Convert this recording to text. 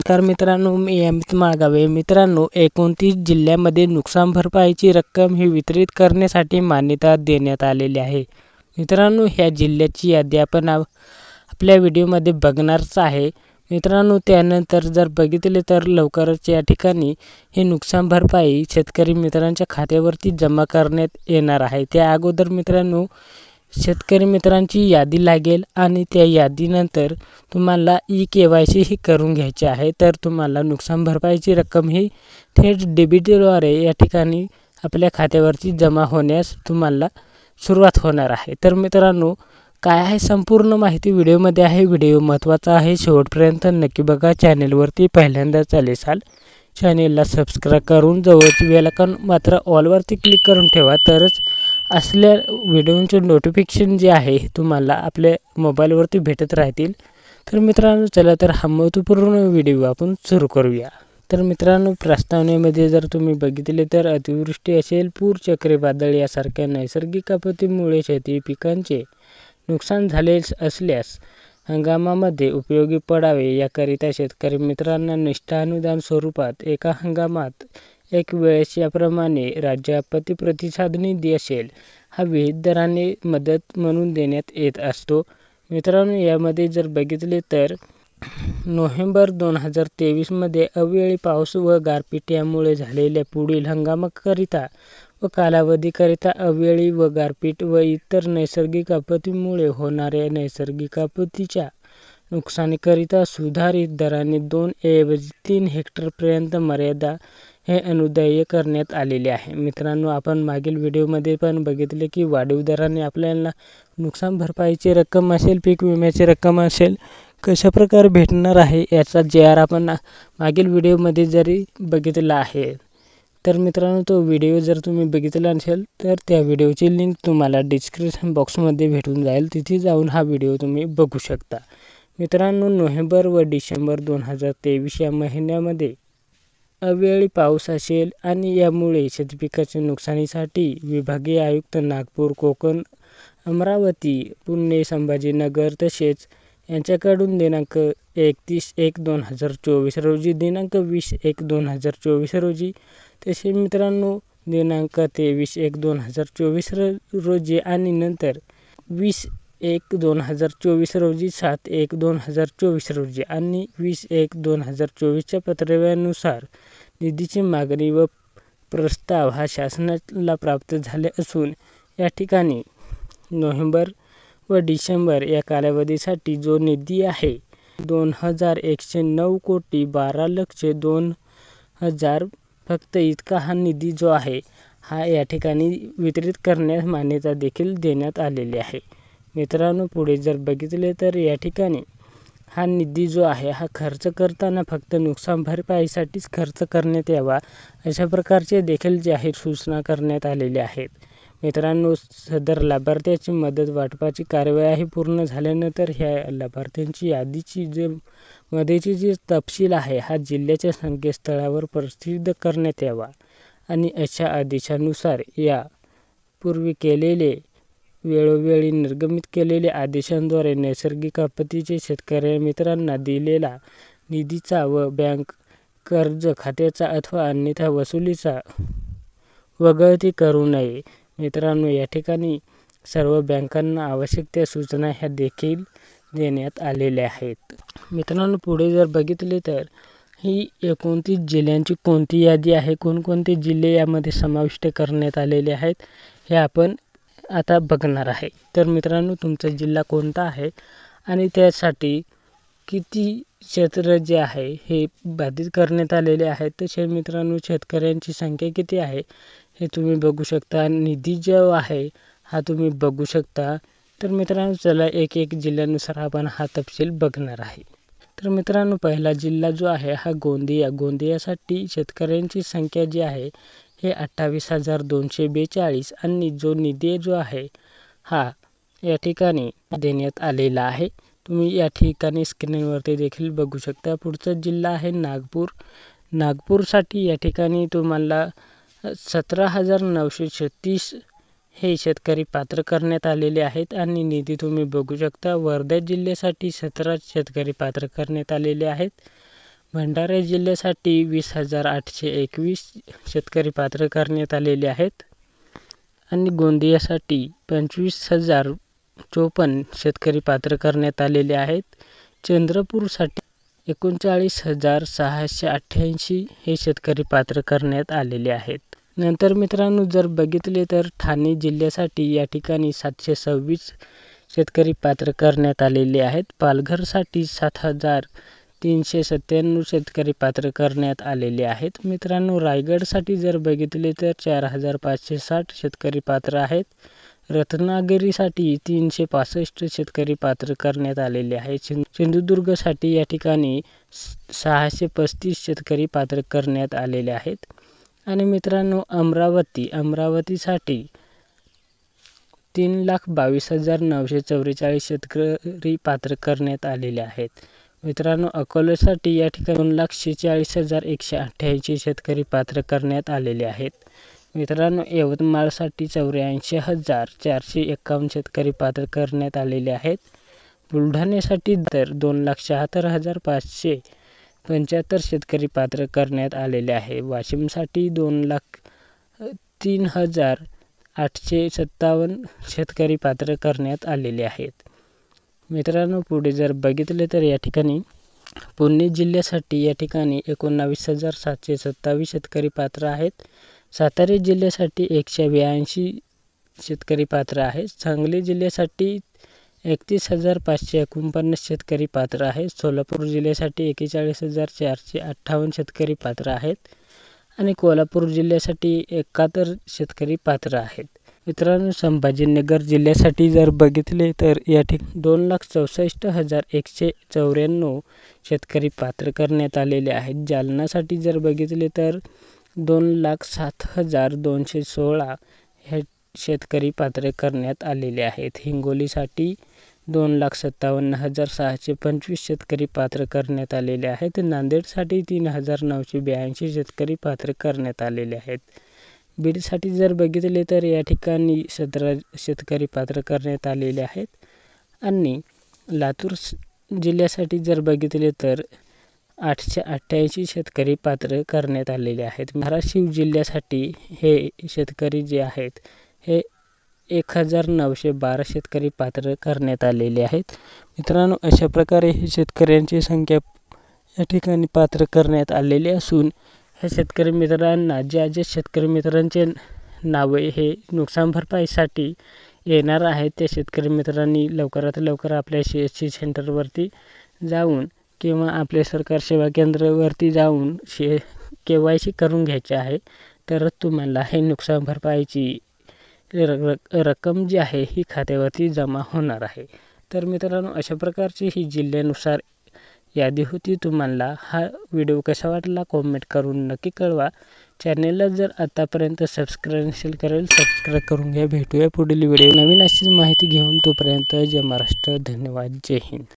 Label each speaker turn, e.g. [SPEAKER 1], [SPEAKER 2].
[SPEAKER 1] नमस्कार मित्रांनो मी अमित माळगावे. मित्रांनो एकोणतीस जिल्ह्यामध्ये नुकसान भरपाईची रक्कम ही वितरित करण्यासाठी मान्यता देण्यात आलेली आहे. मित्रांनो ह्या जिल्ह्याची यादी आपण आपल्या व्हिडिओमध्ये बघणारच आहे. मित्रांनो त्यानंतर जर बघितले तर लवकरच या ठिकाणी हे नुकसान भरपाई शेतकरी मित्रांच्या खात्यावरती जमा करण्यात येणार आहे. त्या अगोदर मित्रांनो शेतकरी मित्रांची यादी लागेल आणि त्या यादीनंतर तुम्हाला ई के वाय सी ही करून घ्यायची आहे. तर तुम्हाला नुकसान भरपाईची रक्कम ही थेट डेबिटद्वारे या ठिकाणी आपल्या खात्यावरती जमा होण्यास तुम्हाला सुरुवात होणार आहे. तर मित्रांनो काय आहे संपूर्ण माहिती व्हिडिओमध्ये आहे. व्हिडिओ महत्त्वाचा आहे. शेवटपर्यंत नक्की बघा. चॅनेलवरती पहिल्यांदा चालेल चॅनेलला सबस्क्राईब करून जवळची वेलकन मात्र ऑलवरती क्लिक करून ठेवा. तरच असल्या व्हिडिओंचे नोटिफिकेशन जे आहे तुम्हाला आपल्या मोबाईलवरती भेटत राहतील. तर मित्रांनो चला तर हा महत्त्वपूर्ण व्हिडिओ आपण सुरू करूया. तर मित्रांनो प्रस्तावनेमध्ये जर तुम्ही बघितले तर अतिवृष्टी असेल पूर चक्रीवादळ यासारख्या नैसर्गिक आपत्तीमुळे शेती पिकांचे नुकसान झाले असल्यास हंगामामध्ये उपयोगी पडावे याकरिता शेतकरी मित्रांना निष्ठा अनुदान स्वरूपात एका हंगामात एक वेळेस याप्रमाणे राज्य आपत्ती प्रतिसाद निधी असेल. हा विविध दराने मदत म्हणून देण्यात येत असतो. मित्रांनो यामध्ये जर बघितले तर नोव्हेंबर दोन हजार तेवीसमध्ये अवेळी पाऊस व गारपीट यामुळे झालेल्या पुढील हंगामाकरिता व कालावधीकरिता अवेळी व गारपीट व इतर नैसर्गिक आपत्तीमुळे होणाऱ्या नैसर्गिक आपत्तीच्या नुकसानीकरिता सुधारित दराने दोन ऐवजी तीन हेक्टरपर्यंत मर्यादा हे अनुदाय करण्यात आलेले आहे. मित्रांनो आपण मागील व्हिडिओमध्ये पण बघितले की वाढीव दराने आपल्याला नुकसान भरपाईची रक्कम असेल पीक विम्याची रक्कम असेल कशाप्रकारे भेटणार आहे याचा जे आर आपण मागील व्हिडिओमध्ये जरी बघितला आहे तर मित्रांनो तो व्हिडिओ जर तुम्ही बघितला नसेल तर त्या व्हिडिओची लिंक तुम्हाला डिस्क्रिप्शन बॉक्समध्ये भेटून जाईल. तिथे जाऊन हा व्हिडिओ तुम्ही बघू शकता. मित्रांनो नोव्हेंबर व डिसेंबर दोन हजार तेवीस या महिन्यामध्ये अवेळी पाऊस असेल आणि यामुळे शेतपिकाच्या नुकसानीसाठी विभागीय आयुक्त नागपूर कोकण अमरावती पुणे संभाजीनगर तसेच यांच्याकडून दिनांक एकतीस एक दोन हजार चोवीस रोजी दिनांक वीस एक दोन हजार चोवीस रोजी तसे मित्रांनो दिनांक तेवीस एक दोन हजार चोवीस रोजी आणि नंतर वीस एक दोन हजार चोवीस रोजी सात एक दोन हजार चोवीस रोजी आणि वीस एक दोन हजार चोवीसच्या पत्रव्यानुसार निधीची मागणी व प्रस्ताव हा शासनाला प्राप्त झाले असून या ठिकाणी नोव्हेंबर व डिसेंबर या कालावधीसाठी जो निधी आहे दोन हजार एकशे नऊ कोटी बारा लक्ष दोन हजार फक्त इतका हा निधी जो आहे हा या ठिकाणी वितरित करण्यास मान्यता देखील देण्यात आलेली आहे. मित्रांनो पुढे जर बघितले तर या ठिकाणी हा निधी जो आहे हा खर्च करताना फक्त नुकसान भरपाईसाठीच खर्च करण्यात यावा अशा प्रकारचे देखील जाहीर सूचना करण्यात आलेल्या आहेत. मित्रांनो सदर लाभार्थ्याची मदत वाटपाची कार्यवाही पूर्ण झाल्यानंतर ह्या लाभार्थ्यांची यादीची जे मदतीची जी तपशील आहे हा जिल्ह्याच्या संकेतस्थळावर प्रसिद्ध करण्यात यावा. आणि अशा आदेशानुसार या पूर्वी केलेले वेळोवेळी निर्गमित केलेल्या आदेशांद्वारे नैसर्गिक आपत्तीचे शेतकऱ्या मित्रांना दिलेला निधीचा व बँक कर्ज खात्याचा अथवा अन्यथा वसुलीचा वगळती करू नये. मित्रांनो या ठिकाणी सर्व बँकांना आवश्यक त्या सूचना ह्या देखील देण्यात आलेल्या आहेत. मित्रांनो पुढे जर बघितले तर ही एकोणतीस जिल्ह्यांची कोणती यादी आहे? कोणकोणते जिल्हे यामध्ये समाविष्ट करण्यात आलेले आहेत? हे आपण आता बघणार आहे. तर मित्रांनो तुमचा जिल्हा कोणता आहे? आणि त्यासाठी किती क्षेत्र जे आहे हे बाधित करण्यात आलेले आहेत. तसे मित्रांनो शेतकऱ्यांची संख्या किती आहे हे तुम्ही बघू शकता. निधी जो आहे हा तुम्ही बघू शकता. तर मित्रांनो चला एक एक जिल्ह्यानुसार आपण हा तपशील बघणार आहे. तर मित्रांनो पहिला जिल्हा जो आहे हा गोंदिया. गोंदियासाठी शेतकऱ्यांची संख्या जी आहे हे अठ्ठावीस हजार दोनशे बेचाळीस आणि जो निधी जो आहे हा या ठिकाणी देण्यात आलेला आहे. तुम्ही या ठिकाणी स्क्रीनवरती देखील बघू शकता. पुढचा जिल्हा आहे नागपूर. नागपूरसाठी या ठिकाणी तुम्हाला सतरा हजार नऊशे छत्तीस हे शेतकरी पात्र करण्यात आलेले आहेत आणि निधी तुम्ही बघू शकता. वर्धा जिल्ह्यासाठी सतरा शेतकरी पात्र करण्यात आलेले आहेत. भंडारा जिल्ह्यासाठी वीस हजार आठशे एकवीस शेतकरी पात्र करण्यात आलेले आहेत. आणि गोंदियासाठी पंचवीस हजार चोपन्न शेतकरी पात्र करण्यात आलेले आहेत. चंद्रपूरसाठी एकोणचाळीस हजार सहाशे अठ्ठ्याऐंशी हे शेतकरी पात्र करण्यात आलेले आहेत. नंतर मित्रांनो जर बघितले तर ठाणे जिल्ह्यासाठी या ठिकाणी सातशे सव्वीस शेतकरी पात्र करण्यात आलेले आहेत. पालघरसाठी सात हजार तीनशे सत्त्याण्णव शेतकरी पात्र करण्यात आलेले आहेत. मित्रांनो रायगडसाठी जर बघितले तर चार हजार पाचशे साठ शेतकरी पात्र आहेत. रत्नागिरीसाठी तीनशे पासष्ट शेतकरी पात्र करण्यात आलेले आहेत सिंधुदुर्गसाठी या ठिकाणी सहाशे पस्तीस शेतकरी पात्र करण्यात आलेले आहेत. आणि मित्रांनो अमरावती अमरावतीसाठी तीन लाख बावीस हजार नऊशे चौवेचाळीस शेतकरी पात्र करण्यात आलेले आहेत. मित्रांनो अकोल्यासाठी या ठिकाणी दोन लाख शेहेचाळीस हजार एकशे अठ्ठ्याऐंशी शेतकरी पात्र करण्यात आलेले आहेत. मित्रांनो यवतमाळसाठी चौऱ्याऐंशी हजार चारशे एकावन्न शेतकरी पात्र करण्यात आलेले आहेत. बुलढाण्यासाठी तर दोन लाख शहात्तर हजार पाचशे पंच्याहत्तर शेतकरी पात्र करण्यात आलेले आहे. वाशिमसाठी दोन लाख तीन हजार आठशे सत्तावन्न शेतकरी पात्र करण्यात आलेले आहेत. मित्रांनो पुढे जर बघितले तर या ठिकाणी पुणे जिल्ह्यासाठी या ठिकाणी एकोणावीस हजार सातशे सत्तावीस शेतकरी पात्र आहेत. सातारा जिल्ह्यासाठी एकशे ब्याऐंशी शेतकरी पात्र आहेत. सांगली जिल्ह्यासाठी एकतीस हजार पाचशे एकोणपन्नास शेतकरी पात्र आहेत. सोलापूर जिल्ह्यासाठी एकेचाळीस हजार चारशे अठ्ठावन्न शेतकरी पात्र आहेत. आणि कोल्हापूर जिल्ह्यासाठी एकाहत्तर शेतकरी पात्र आहेत. मित्रांनो संभाजीनगर जिल्ह्यासाठी जर बघितले तर या ठिक दोन लाख चौसष्ट हजार एकशे चौऱ्याण्णव शेतकरी पात्र करण्यात आलेले आहेत. जालनासाठी जर बघितले तर दोन लाख सात हजार दोनशे सोळा हे शेतकरी पात्र करण्यात आलेले आहेत. हिंगोलीसाठी दोन लाख सत्तावन्न हजार सहाशे पंचवीस शेतकरी पात्र करण्यात आलेले आहेत. नांदेडसाठी तीन हजार नऊशे ब्याऐंशी शेतकरी पात्र करण्यात आलेले आहेत. बीडसाठी जर बघितले तर या ठिकाणी सतरा शेतकरी पात्र करण्यात आलेले आहेत. आणि लातूर जिल्ह्यासाठी जर बघितले तर आठशे अठ्ठ्याऐंशी शेतकरी पात्र करण्यात आलेले आहेत. धाराशिव जिल्ह्यासाठी हे शेतकरी जे आहेत हे एक हजार नऊशे बारा शेतकरी पात्र करण्यात आलेले आहेत. मित्रांनो अशा प्रकारे हे शेतकऱ्यांची संख्या या ठिकाणी पात्र करण्यात आलेली असून ह्या शेतकरी मित्रांना ज्या ज्या शेतकरी मित्रांचे नावे हे नुकसान भरपाईसाठी येणार आहेत त्या शेतकरी मित्रांनी लवकरात लवकर आपल्या सी एस सी सेंटरवरती जाऊन किंवा आपले सरकार सेवा केंद्रावरती जाऊन शे के वाय सी करून घ्यायचे आहे. तरच तुम्हाला हे नुकसान भरपाईची र रक्कम जी आहे ही खात्यावरती जमा होणार आहे. तर मित्रांनो अशा प्रकारची ही जिल्ह्यानुसार यादी होती तुम्हाला. हा व्हिडिओ कसा वाटला कॉमेंट करून नक्की कळवा. चॅनेलला जर आतापर्यंत सबस्क्राईब नसेल करेल सबस्क्राईब करून घ्या. भेटूया पुढील व्हिडिओ नवीन अशीच माहिती घेऊन तोपर्यंत जय महाराष्ट्र. धन्यवाद. जय हिंद.